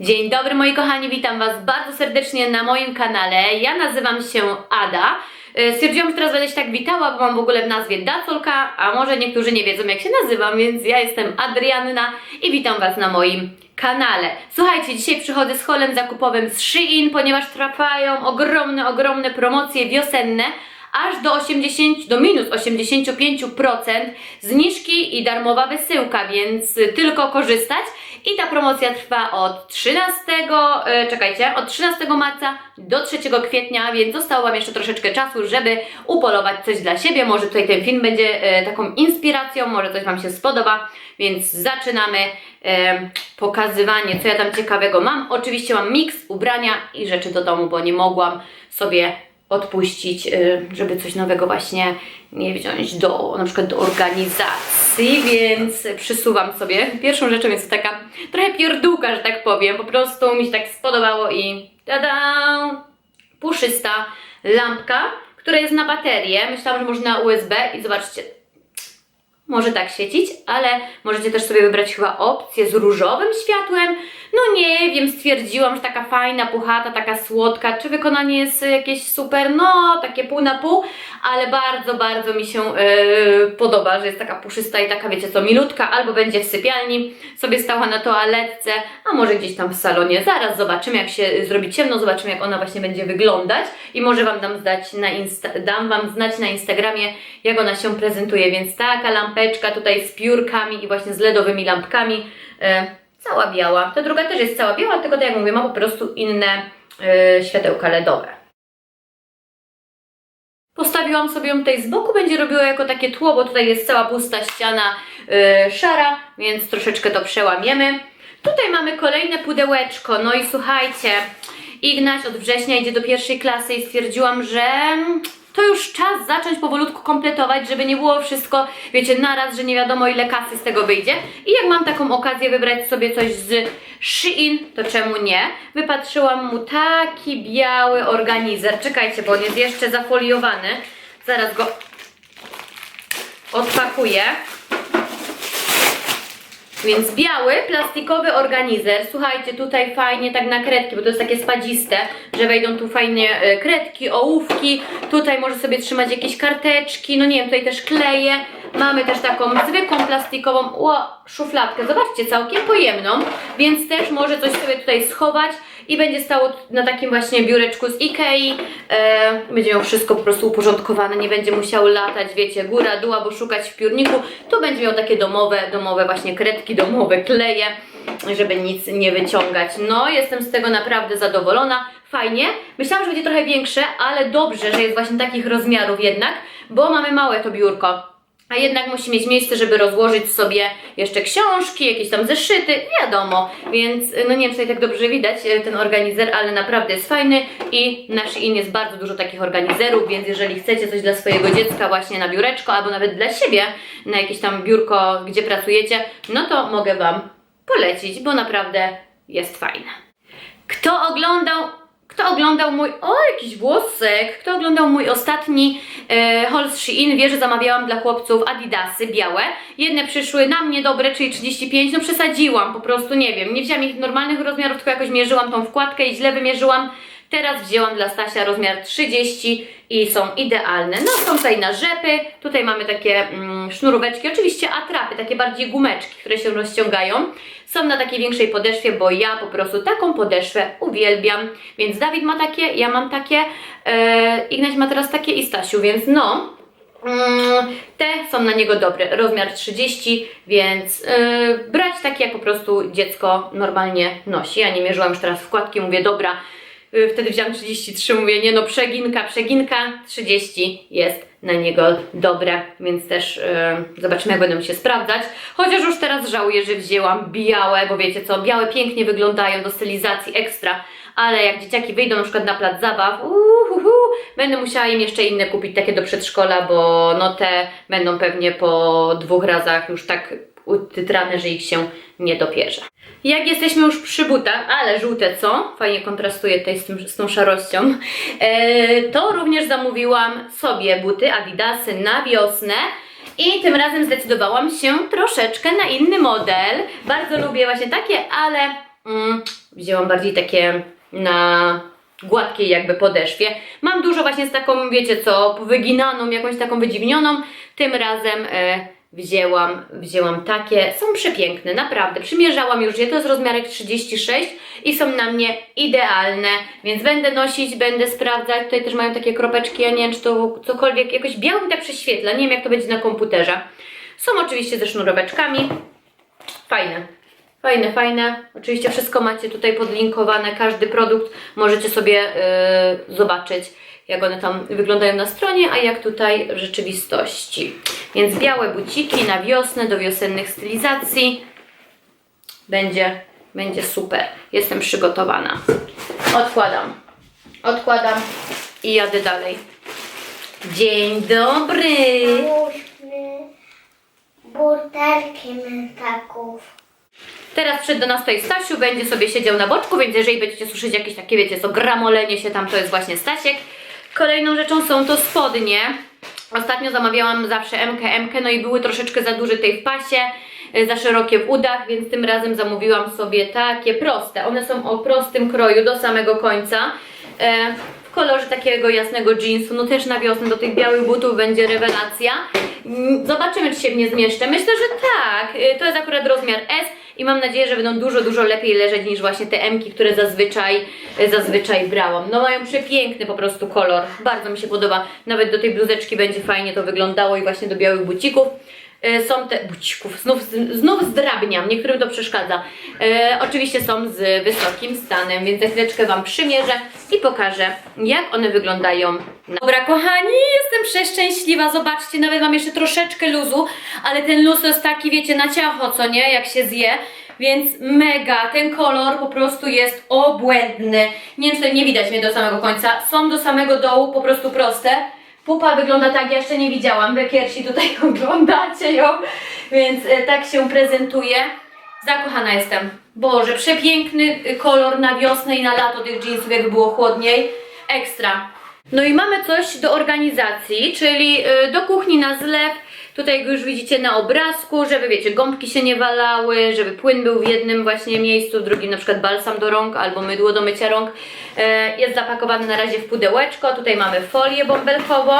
Dzień dobry moi kochani, witam Was bardzo serdecznie na moim kanale. Ja nazywam się Ada. E, Stwierdziłam, że teraz będę się tak witała, bo mam w ogóle w nazwie Dacolka, a może niektórzy nie wiedzą jak się nazywam, więc ja jestem Adrianna i witam Was na moim kanale. Słuchajcie, dzisiaj przychodzę z holem zakupowym z Shein, ponieważ trwają ogromne, ogromne promocje wiosenne, aż do 80, do minus 85% zniżki i darmowa wysyłka, więc tylko korzystać. I ta promocja trwa od 13, e, czekajcie, od 13 marca do 3 kwietnia, więc zostało Wam jeszcze troszeczkę czasu, żeby upolować coś dla siebie. Może tutaj ten film będzie e, taką inspiracją, może coś Wam się spodoba, więc zaczynamy e, pokazywanie, co ja tam ciekawego mam. Oczywiście mam miks ubrania i rzeczy do domu, bo nie mogłam sobie odpuścić, y, żeby coś nowego właśnie nie wziąć do, na przykład do organizacji, więc przysuwam sobie. Pierwszą rzeczą jest taka trochę pierdółka, że tak powiem, po prostu mi się tak spodobało i tada! Puszysta lampka, która jest na baterię. Myślałam, że można na USB i zobaczcie, może tak świecić, ale możecie też sobie wybrać chyba opcję z różowym światłem. No nie wiem, stwierdziłam, że taka fajna, puchata, taka słodka. Czy wykonanie jest jakieś super? No, takie pół na pół, ale bardzo, bardzo mi się yy, podoba, że jest taka puszysta i taka, wiecie co, milutka, albo będzie w sypialni, sobie stała na toaletce, a może gdzieś tam w salonie. Zaraz zobaczymy, jak się zrobi ciemno, zobaczymy, jak ona właśnie będzie wyglądać i może Wam dam, zdać na insta- dam Wam znać na Instagramie, jak ona się prezentuje, więc taka lampeczka tutaj z piórkami i właśnie z LEDowymi lampkami, e, cała biała. Ta druga też jest cała biała, tylko tak jak mówię, ma po prostu inne e, światełka LEDowe. Postawiłam sobie ją tutaj z boku, będzie robiła jako takie tło, bo tutaj jest cała pusta ściana e, szara, więc troszeczkę to przełamiemy. Tutaj mamy kolejne pudełeczko, no i słuchajcie, Ignaś od września idzie do pierwszej klasy i stwierdziłam, że to już czas zacząć powolutku kompletować, żeby nie było wszystko, wiecie, naraz, że nie wiadomo ile kasy z tego wyjdzie. I jak mam taką okazję wybrać sobie coś z Shein, to czemu nie? Wypatrzyłam mu taki biały organizer. Czekajcie, bo on jest jeszcze zafoliowany. Zaraz go odpakuję. Więc biały, plastikowy organizer. Słuchajcie, tutaj fajnie tak na kredki, bo to jest takie spadziste, że wejdą tu fajnie e, kredki, ołówki. Tutaj może sobie trzymać jakieś karteczki. No nie wiem, tutaj też kleje. Mamy też taką zwykłą plastikową o, szufladkę. Zobaczcie, całkiem pojemną, więc też może coś sobie tutaj schować i będzie stało na takim właśnie biureczku z Ikei. E, będzie miał wszystko po prostu uporządkowane, nie będzie musiał latać, wiecie, góra, dół, albo szukać w piórniku. Tu będzie miał takie domowe, domowe właśnie kredki, domowe kleje, żeby nic nie wyciągać. No, jestem z tego naprawdę zadowolona. Fajnie. Myślałam, że będzie trochę większe, ale dobrze, że jest właśnie takich rozmiarów jednak, bo mamy małe to biurko. A jednak musi mieć miejsce, żeby rozłożyć sobie jeszcze książki, jakieś tam zeszyty, wiadomo. Więc no nie wiem, czy tutaj tak dobrze widać e, ten organizer, ale naprawdę jest fajny i na Shein jest bardzo dużo takich organizerów, więc jeżeli chcecie coś dla swojego dziecka właśnie na biureczko, albo nawet dla siebie na jakieś tam biurko, gdzie pracujecie, no to mogę Wam polecić, bo naprawdę jest fajne. Kto oglądał kto oglądał mój. O, jakiś włosek! Kto oglądał mój ostatni e, haul Shein, wie, że zamawiałam dla chłopców Adidasy białe. Jedne przyszły na mnie dobre, czyli 35. No przesadziłam, po prostu nie wiem. Nie wzięłam ich normalnych rozmiarów, tylko jakoś mierzyłam tą wkładkę i źle wymierzyłam. Teraz wzięłam dla Stasia rozmiar 30 i są idealne. No są tutaj na rzepy, tutaj mamy takie mm, sznuróweczki, oczywiście atrapy, takie bardziej gumeczki, które się rozciągają. Są na takiej większej podeszwie, bo ja po prostu taką podeszwę uwielbiam. Więc Dawid ma takie, ja mam takie, e, Ignaś ma teraz takie i Stasiu, więc no, Mm, Te są na niego dobre, rozmiar 30, więc yy, brać takie jak po prostu dziecko normalnie nosi. Ja nie mierzyłam już teraz wkładki, mówię dobra, yy, wtedy wziąłam 33, mówię nie no przeginka, przeginka, 30 jest na niego dobre, więc też yy, zobaczymy jak będą się sprawdzać. Chociaż już teraz żałuję, że wzięłam białe, bo wiecie co, białe pięknie wyglądają do stylizacji ekstra, ale jak dzieciaki wyjdą na przykład na plac zabaw, uhuhu, będę musiała im jeszcze inne kupić, takie do przedszkola, bo no te będą pewnie po dwóch razach już tak utytrane, że ich się nie dopierze. Jak jesteśmy już przy butach, ale żółte co? Fajnie kontrastuje tutaj z, tym, z tą szarością. E, to również zamówiłam sobie buty Adidasy na wiosnę. I tym razem zdecydowałam się troszeczkę na inny model. Bardzo lubię właśnie takie, ale mm, wzięłam bardziej takie na gładkiej jakby podeszwie. Mam dużo właśnie z taką, wiecie co, wyginaną, jakąś taką wydziwnioną. Tym razem e, wzięłam, wzięłam takie. Są przepiękne, naprawdę. Przymierzałam już je, to jest rozmiarek 36 i są na mnie idealne, więc będę nosić, będę sprawdzać. Tutaj też mają takie kropeczki, ja nie wiem, czy to cokolwiek, jakoś biało mi tak prześwietla, nie wiem jak to będzie na komputerze. Są oczywiście ze sznuroweczkami. Fajne. Fajne, fajne. Oczywiście wszystko macie tutaj podlinkowane, każdy produkt możecie sobie yy, zobaczyć, jak one tam wyglądają na stronie, a jak tutaj w rzeczywistości. Więc białe buciki na wiosnę, do wiosennych stylizacji. Będzie, będzie super. Jestem przygotowana. Odkładam. Odkładam i jadę dalej. Dzień dobry. Załóżmy butelki mentaków. Teraz wszedł do nas tutaj Stasiu, będzie sobie siedział na boczku, więc jeżeli będziecie słyszeć jakieś takie, wiecie co, gramolenie się tam, to jest właśnie Stasiek. Kolejną rzeczą są to spodnie. Ostatnio zamawiałam zawsze MK, MK, no i były troszeczkę za duże tej w pasie, y, za szerokie w udach, więc tym razem zamówiłam sobie takie proste. One są o prostym kroju do samego końca. E, w kolorze takiego jasnego jeansu, no też na wiosnę do tych białych butów będzie rewelacja. Mm, Zobaczymy, czy się w nie zmieszczę. Myślę, że tak. Y, To jest akurat rozmiar S i mam nadzieję, że będą dużo, dużo lepiej leżeć niż właśnie te M-ki, które zazwyczaj, y, zazwyczaj brałam. No mają przepiękny po prostu kolor. Bardzo mi się podoba. Nawet do tej bluzeczki będzie fajnie to wyglądało i właśnie do białych bucików. Y, Są te bucików, znów, znów zdrabniam, niektórym to przeszkadza. E, oczywiście są z wysokim stanem, więc za chwileczkę Wam przymierzę i pokażę, jak one wyglądają. Na... Dobra, kochani, jestem przeszczęśliwa. Zobaczcie, nawet mam jeszcze troszeczkę luzu, ale ten luz jest taki, wiecie, na ciacho, co nie, jak się zje. Więc mega, ten kolor po prostu jest obłędny. Nie wiem, czy nie widać mnie do samego końca. Są do samego dołu po prostu proste. Pupa wygląda tak, ja jeszcze nie widziałam. Wy pierwsi tutaj oglądacie ją, więc e, tak się prezentuje. Zakochana jestem. Boże, przepiękny kolor na wiosnę i na lato tych jeansów, jakby było chłodniej. Ekstra. No i mamy coś do organizacji, czyli y, do kuchni na zlew. Tutaj go już widzicie na obrazku, żeby wiecie, gąbki się nie walały, żeby płyn był w jednym właśnie miejscu, w drugim na przykład balsam do rąk albo mydło do mycia rąk. E, jest zapakowany na razie w pudełeczko. Tutaj mamy folię bąbelkową.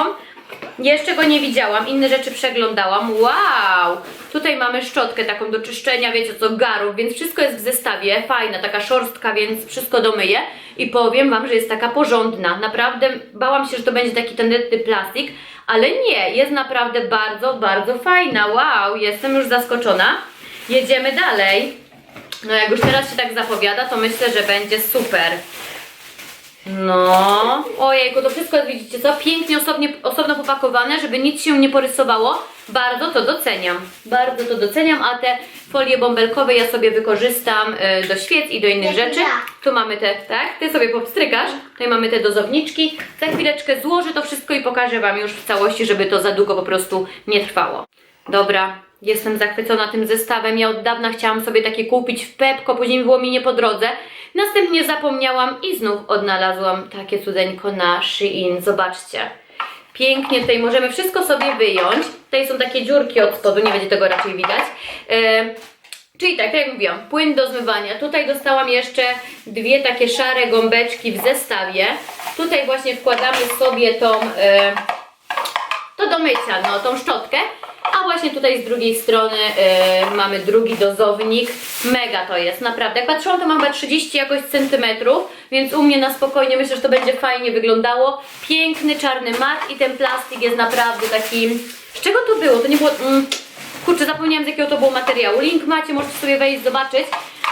Jeszcze go nie widziałam, inne rzeczy przeglądałam. Wow! Tutaj mamy szczotkę taką do czyszczenia, wiecie co, garów, więc wszystko jest w zestawie. Fajna, taka szorstka, więc wszystko domyję. I powiem Wam, że jest taka porządna. Naprawdę bałam się, że to będzie taki tandetny plastik, ale nie, jest naprawdę bardzo, bardzo fajna. Wow, jestem już zaskoczona. Jedziemy dalej. No jak już teraz się tak zapowiada, to myślę, że będzie super. No, ojejku, to wszystko jest, widzicie co, pięknie osobnie, osobno popakowane, żeby nic się nie porysowało. Bardzo to doceniam, bardzo to doceniam, a te folie bąbelkowe ja sobie wykorzystam y, do świec i do innych rzeczy. Tu mamy te, tak, ty sobie popstrykasz, tutaj mamy te dozowniczki. Za chwileczkę złożę to wszystko i pokażę Wam już w całości, żeby to za długo po prostu nie trwało. Dobra, jestem zachwycona tym zestawem. Ja od dawna chciałam sobie takie kupić w Pepko, później było mi nie po drodze. Następnie zapomniałam i znów odnalazłam takie cudeńko na Shein. Zobaczcie. Pięknie tutaj możemy wszystko sobie wyjąć. Tutaj są takie dziurki od spodu, nie będzie tego raczej widać. E, Czyli tak, tak jak mówiłam, płyn do zmywania. Tutaj dostałam jeszcze dwie takie szare gąbeczki w zestawie. Tutaj właśnie wkładamy sobie tą, e, to do mycia, no, tą szczotkę. A właśnie tutaj z drugiej strony e, mamy drugi dozownik. Mega to jest, naprawdę. Jak patrzyłam, to mam chyba 30 jakoś centymetrów, więc u mnie na spokojnie myślę, że to będzie fajnie wyglądało. Piękny czarny mat i ten plastik jest naprawdę taki... Z czego to było? To nie było... Mm, kurczę, zapomniałam z jakiego to było materiału. Link macie, możecie sobie wejść, zobaczyć,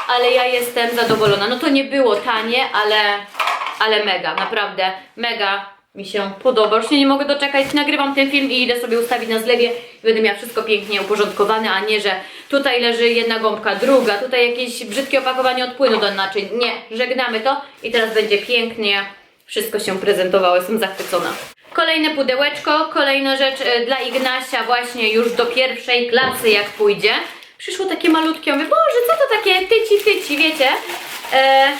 ale ja jestem zadowolona. No to nie było tanie, ale, ale mega, naprawdę mega mi się podoba. Już nie mogę doczekać, nagrywam ten film i idę sobie ustawić na zlewie będę miała wszystko pięknie uporządkowane, a nie, że tutaj leży jedna gąbka, druga, tutaj jakieś brzydkie opakowanie od płynu do naczyń. Nie, żegnamy to i teraz będzie pięknie wszystko się prezentowało. Jestem zachwycona. Kolejne pudełeczko, kolejna rzecz e, dla Ignasia właśnie już do pierwszej klasy jak pójdzie. Przyszło takie malutkie, mówię, Boże, co to takie tyci, tyci, wiecie? E,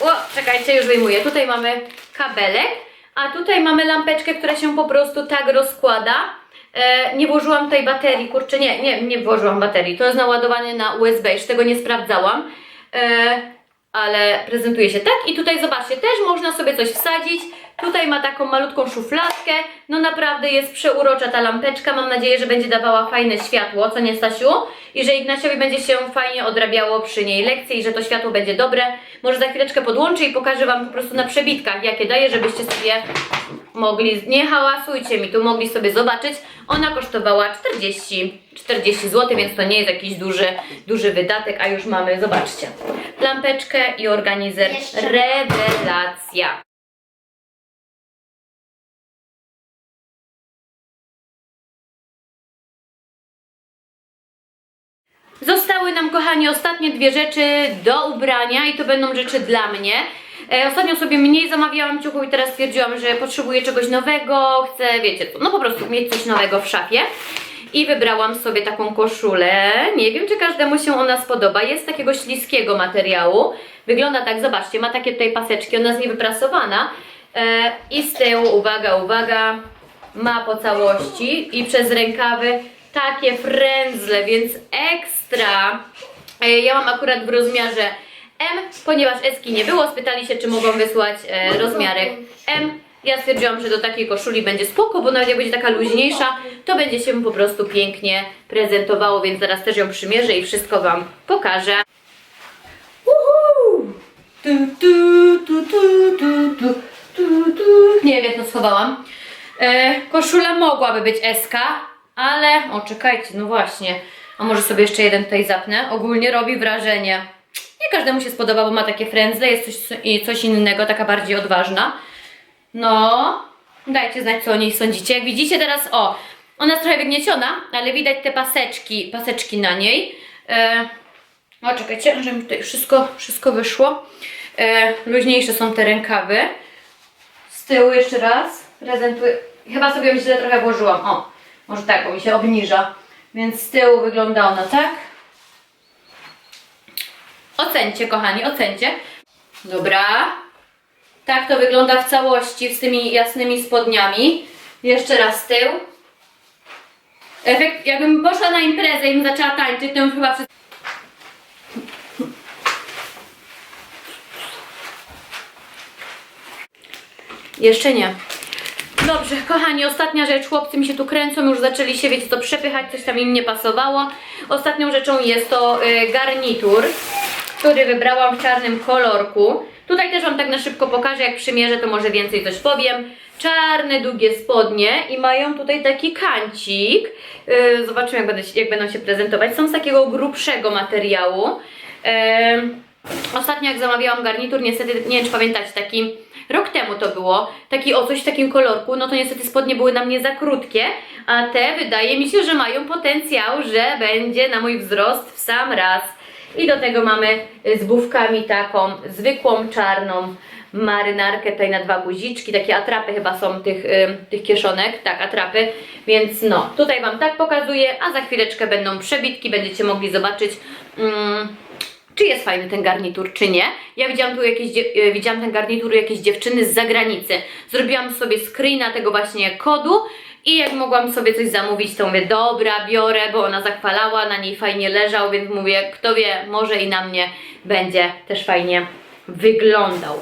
o, czekajcie, już wyjmuję. Tutaj mamy kabelek, a tutaj mamy lampeczkę, która się po prostu tak rozkłada. E, nie włożyłam tutaj baterii, kurczę, nie, nie, nie włożyłam baterii. To jest naładowanie na USB, już tego nie sprawdzałam. E, ale prezentuje się tak. I tutaj zobaczcie, też można sobie coś wsadzić. Tutaj ma taką malutką szufladkę. No naprawdę jest przeurocza ta lampeczka. Mam nadzieję, że będzie dawała fajne światło, co nie Stasiu? I że Ignaciowi będzie się fajnie odrabiało przy niej lekcje i że to światło będzie dobre. Może za chwileczkę podłączę i pokażę Wam po prostu na przebitkach, jakie daje, żebyście sobie mogli, nie hałasujcie mi, tu mogli sobie zobaczyć. Ona kosztowała 40, 40 zł, więc to nie jest jakiś duży, duży wydatek, a już mamy, zobaczcie, lampeczkę i organizer. Jeszcze. Rewelacja. Zostały nam, kochani, ostatnie dwie rzeczy do ubrania i to będą rzeczy dla mnie. E, ostatnio sobie mniej zamawiałam ciuchów i teraz stwierdziłam, że potrzebuję czegoś nowego, chcę, wiecie no po prostu mieć coś nowego w szafie. I wybrałam sobie taką koszulę. Nie wiem, czy każdemu się ona spodoba. Jest takiego śliskiego materiału. Wygląda tak, zobaczcie, ma takie tutaj paseczki, ona jest niewyprasowana. E, I z tyłu, uwaga, uwaga, ma po całości i przez rękawy takie frędzle, więc ekstra. E, Ja mam akurat w rozmiarze M, ponieważ Eski nie było, spytali się, czy mogą wysłać e, rozmiarek M. Ja stwierdziłam, że do takiej koszuli będzie spoko, bo nawet jak będzie taka luźniejsza, to będzie się po prostu pięknie prezentowało, więc zaraz też ją przymierzę i wszystko Wam pokażę. Uhu! Tu, tu, tu, tu, tu, tu, tu, tu. Nie wiem, to schowałam. E, koszula mogłaby być SK, ale... O, czekajcie, no właśnie. A może sobie jeszcze jeden tutaj zapnę? Ogólnie robi wrażenie. Nie każdemu się spodoba, bo ma takie frędzle, jest coś, coś innego, taka bardziej odważna. No, dajcie znać, co o niej sądzicie. Jak widzicie teraz, o, ona jest trochę wygnieciona, ale widać te paseczki, paseczki na niej. E, o, czekajcie, że mi tutaj wszystko, wszystko wyszło. E, luźniejsze są te rękawy. Z tyłu jeszcze raz prezentuję. Chyba sobie źle trochę włożyłam. O, może tak, bo mi się obniża. Więc z tyłu wygląda ona tak. Ocencie, kochani, ocencie. Dobra. Tak to wygląda w całości z tymi jasnymi spodniami. Jeszcze raz tył. Efekt, jakbym poszła na imprezę i bym zaczęła tańczyć, to bym chyba. Jeszcze nie. Dobrze, kochani, ostatnia rzecz. Chłopcy mi się tu kręcą, już zaczęli się, wiecie co, przepychać, coś tam im nie pasowało. Ostatnią rzeczą jest to y, garnitur, który wybrałam w czarnym kolorku. Tutaj też Wam tak na szybko pokażę, jak przymierzę, to może więcej coś powiem. Czarne, długie spodnie i mają tutaj taki kancik. Y, zobaczymy, jak, będę, jak będą się prezentować. Są z takiego grubszego materiału. Em, Ostatnio jak zamawiałam garnitur, niestety, nie wiem czy pamiętacie, taki rok temu to było, taki o coś w takim kolorku, no to niestety spodnie były na mnie za krótkie, a te wydaje mi się, że mają potencjał, że będzie na mój wzrost w sam raz. I do tego mamy y, z bufkami taką zwykłą czarną marynarkę tutaj na dwa guziczki, takie atrapy chyba są tych, y, tych kieszonek, tak, atrapy, więc no, tutaj Wam tak pokazuję, a za chwileczkę będą przebitki, będziecie mogli zobaczyć mm, czy jest fajny ten garnitur, czy nie. Ja widziałam tu jakieś, e, widziałam ten garnitur u jakiejś dziewczyny z zagranicy. Zrobiłam sobie screena tego właśnie kodu i jak mogłam sobie coś zamówić, to mówię, dobra, biorę, bo ona zachwalała, na niej fajnie leżał, więc mówię, kto wie, może i na mnie będzie też fajnie wyglądał.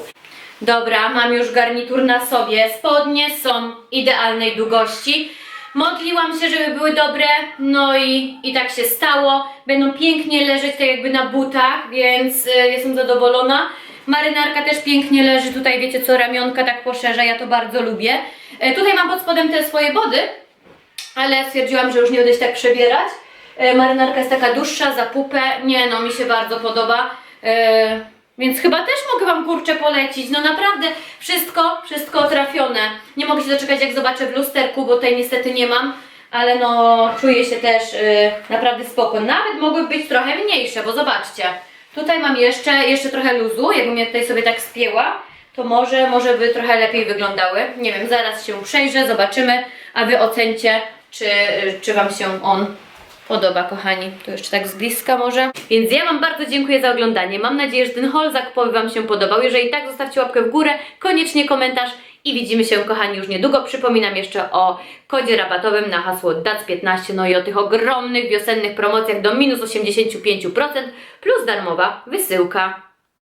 Dobra, mam już garnitur na sobie. Spodnie są idealnej długości. Modliłam się, żeby były dobre, no i, i tak się stało. Będą pięknie leżeć tak jakby na butach, więc y, jestem zadowolona. Marynarka też pięknie leży, tutaj wiecie co, ramionka tak poszerza, ja to bardzo lubię. E, tutaj mam pod spodem te swoje body, ale stwierdziłam, że już nie będę się tak przebierać. E, marynarka jest taka dłuższa, za pupę. Nie no, mi się bardzo podoba. Więc chyba też mogę Wam kurczę polecić. No naprawdę wszystko, wszystko trafione. Nie mogę się doczekać jak zobaczę w lusterku, bo tutaj niestety nie mam. Ale no, czuję się też e, naprawdę spoko. Nawet mogły być trochę mniejsze, bo zobaczcie. Tutaj mam jeszcze, jeszcze trochę luzu. Jakbym ja tutaj sobie tak spięła, to może, może by trochę lepiej wyglądały. Nie wiem, zaraz się przejrzę, zobaczymy, a Wy ocencie, czy, czy Wam się on podoba, kochani. To jeszcze tak z bliska może. Więc ja Wam bardzo dziękuję za oglądanie. Mam nadzieję, że ten haul zakupowy Wam się podobał. Jeżeli tak, zostawcie łapkę w górę, koniecznie komentarz i widzimy się, kochani, już niedługo. Przypominam jeszcze o kodzie rabatowym na hasło DAC15, no i o tych ogromnych wiosennych promocjach do minus 85% plus darmowa wysyłka.